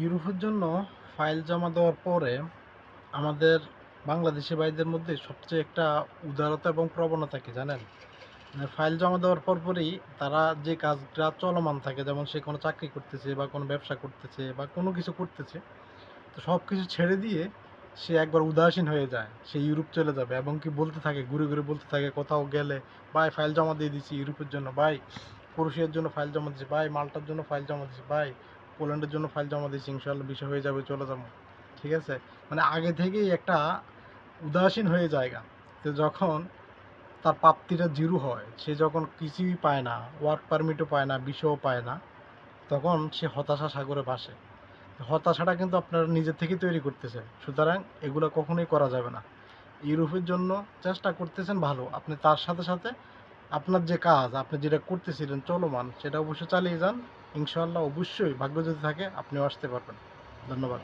ইউরোপের জন্য ফাইল জমা দেওয়ার পরে আমাদের বাংলাদেশি ভাইদের মধ্যে সবচেয়ে একটা উদারতা এবং প্রবণতা কি জানেন? মানে ফাইল জমা দেওয়ার পরপরই তারা যে কাজটা চলমান থাকে, যেমন সে কোনো চাকরি করতেছে বা কোনো ব্যবসা করতেছে বা কোনো কিছু করতেছে, তো সব কিছু ছেড়ে দিয়ে সে একবার উদাসীন হয়ে যায়, সে ইউরোপ চলে যাবে এবং কি বলতে থাকে, ঘুরে ঘুরে বলতে থাকে, কোথাও গেলে, ভাই, ফাইল জমা দিয়ে দিচ্ছি ইউরোপের জন্য, ভাই ক্রোশিয়ার জন্য ফাইল জমা দিচ্ছি ভাই, মাল্টার জন্য ফাইল জমা দিচ্ছি ভাই পোল্যান্ডের জন্য ফাইল জমা দিচ্ছি ইনশাল্লাহ বিষয় হয়ে যাবে, চলে যাব। ঠিক আছে? মানে আগে থেকেই একটা উদাসীন হয়ে জায়গা তো যখন তার প্রাপ্তিটা জিরো হয়, সে যখন কিছুই পায় না ওয়ার্ক পারমিটও পায় না, বিষয়ও পায় না, তখন সে হতাশা সাগরে ভাসে। হতাশাটা কিন্তু আপনারা নিজের থেকেই তৈরি করতেছে সুতরাং এগুলো কখনোই করা যাবে না। ইউরোপের জন্য চেষ্টা করতেছেন ভালো। আপনি তার সাথে সাথে আপনার যে কাজ, আপনি যেটা করতেছিলেন চলমান, সেটা অবশ্যই চালিয়ে যান। ইনশাল্লাহ অবশ্যই ভাগ্য যদি থাকে, আপনিও আসতে পারবেন। ধন্যবাদ।